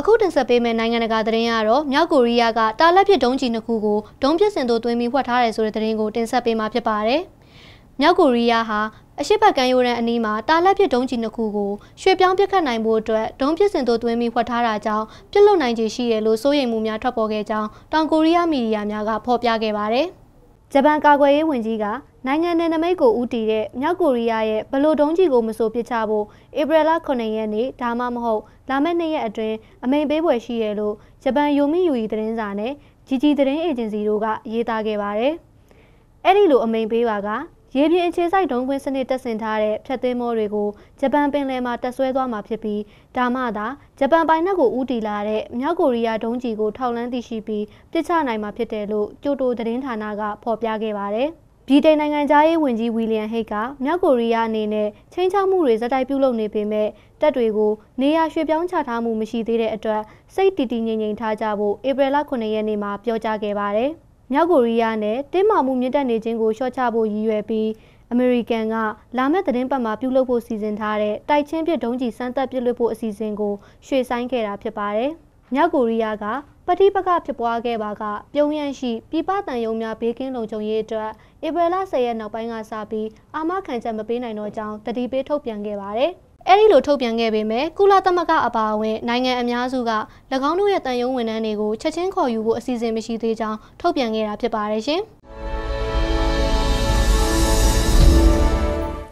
အခုတင်ဆက်ပေးမယ့်နိုင်ငံတကာသတင်းကတော့မြောက်ကိုရီးယားကတာလက်ပစ်ဒုံးကျည်နှစ်ခုကိုဒုံးပစ်စင်သို့သွင်းပြီးဖွက်ထားတယ်ဆိုတဲ့သတင်းကိုတင်ဆက်ပေးမှာဖြစ်ပါတယ်။မြောက်ကိုရီးယားဟာအရှိတ်ဘက်ကမ်းရိုးတန်းအနီးမှာတာလက်ပစ်ဒုံးကျည်နှစ်ခုကိုရွှေ့ပြောင်းပစ်ခတ်နိုင်ဖို့အတွက်ဒုံးပစ်စင်သို့သွင်းပြီးဖွက်ထားတာကြောင့်ပြစ်လွတ်နိုင်ခြေရှိတယ်လို့စိုးရိမ်မှုများထွက်ပေါ်ခဲ့ကြောင်းတောင်ကိုရီးယားမီဒီယာများကဖော်ပြခဲ့ပါတယ်။ ဂျပန်ကာကွယ်ရေးဝန်ကြီးကနိုင်ငံနယ်နိမိတ်ကိုဦးတည်တဲ့မြောက်ကိုရီးယားရဲ့ဘလို့ဒုံးကြီးကိုမဆိုပစ်ချဖို့ဧပြီလ9ရက်နေ့ဒါမှမဟုတ်လာမယ့်နှစ်ရက်အတွင်းအမိန်ပေးပွဲရှိရလို့ဂျပန်ယိုမီယူရီသတင်းစာနဲ့ဂျီဂျီသတင်းအေဂျင်စီတို့ကရေးသားခဲ့ပါတယ်။အဲ့ဒီလိုအမိန်ပေးပါက ရေပြင်အခြေစိုက်ဒုံးကွင်းစနစ်တက်ဆင်ထားတဲ့ဖြတ်သင်းမောတွေကိုဂျပန်ပင်လယ်မှာတက်ဆွဲသွားမှာဖြစ်ပြီးဒါမှသာဂျပန်ပိုင်နက်ကိုဦးတည်လာတဲ့မြောက်ကိုရီးယားဒုံးကျည်ကိုထောက်လန်းသိရှိပြီးပြစ်ချနိုင်မှာဖြစ်တယ်လို့ကျိုတိုသတင်းဌာနကဖော်ပြခဲ့ပါတယ်။ဗြိတိန်နိုင်ငံသားရေးဝန်ကြီးဝီလီယံဟိတ်ကမြောက်ကိုရီးယားအနေနဲ့ချင်းချောက်မှုတွေဇက်တိုက်ပြုလုပ်နေပေမဲ့တပ်တွေကိုနေရာရွှေ့ပြောင်းချထားမှုမရှိသေးတဲ့အတွက်စိတ်တည်တည်ငြိမ်ငြိမ်ထားကြဖို့ဧပြီလ9ရက်နေ့မှာပြောကြားခဲ့ပါတယ်။ မြောက်ကိုရီးယားနဲ့တင်းမာမှုမြင့်တက်နေခြင်းကိုလျှော့ချဖို့ရည်ရွယ်ပြီးအမေရိကန်ကလာမယ့်သတင်းပတ်မှာပြုလုပ်ဖို့စီစဉ်ထားတဲ့တိုက်ချင်းပစ်ဒုံးကျည်စမ်းသပ်ပစ်လွှတ်ဖို့အစီအစဉ်ကိုရွှေ့ဆိုင်းခဲ့တာဖြစ်ပါတယ်။မြောက်ကိုရီးယားကပဋိပက္ခဖြစ်ပွားခဲ့ပါကပြုံးရန်ရှိပြည်ပတန်ယုံများဘေးကင်းလုံခြုံရေးအတွက်ဧပြီလ10ရက်နောက်ပိုင်းကစပြီးအာမခံချက်မပေးနိုင်တော့ကြောင်းတတိပေးထုတ်ပြန်ခဲ့ပါတယ်။ အဲဒီလိုထုတ်ပြန်ခဲ့ပေမဲ့ကုလသမဂ္ဂအပါအဝင်နိုင်ငံအများစုက၎င်းတို့ရဲ့တန်ယုံဝန်ထမ်းတွေကိုချက်ချင်းခေါ်ယူဖို့အစီအစဉ်မရှိသေးကြောင်းထုတ်ပြန်ခဲ့တာဖြစ်ပါတယ်ရှင်။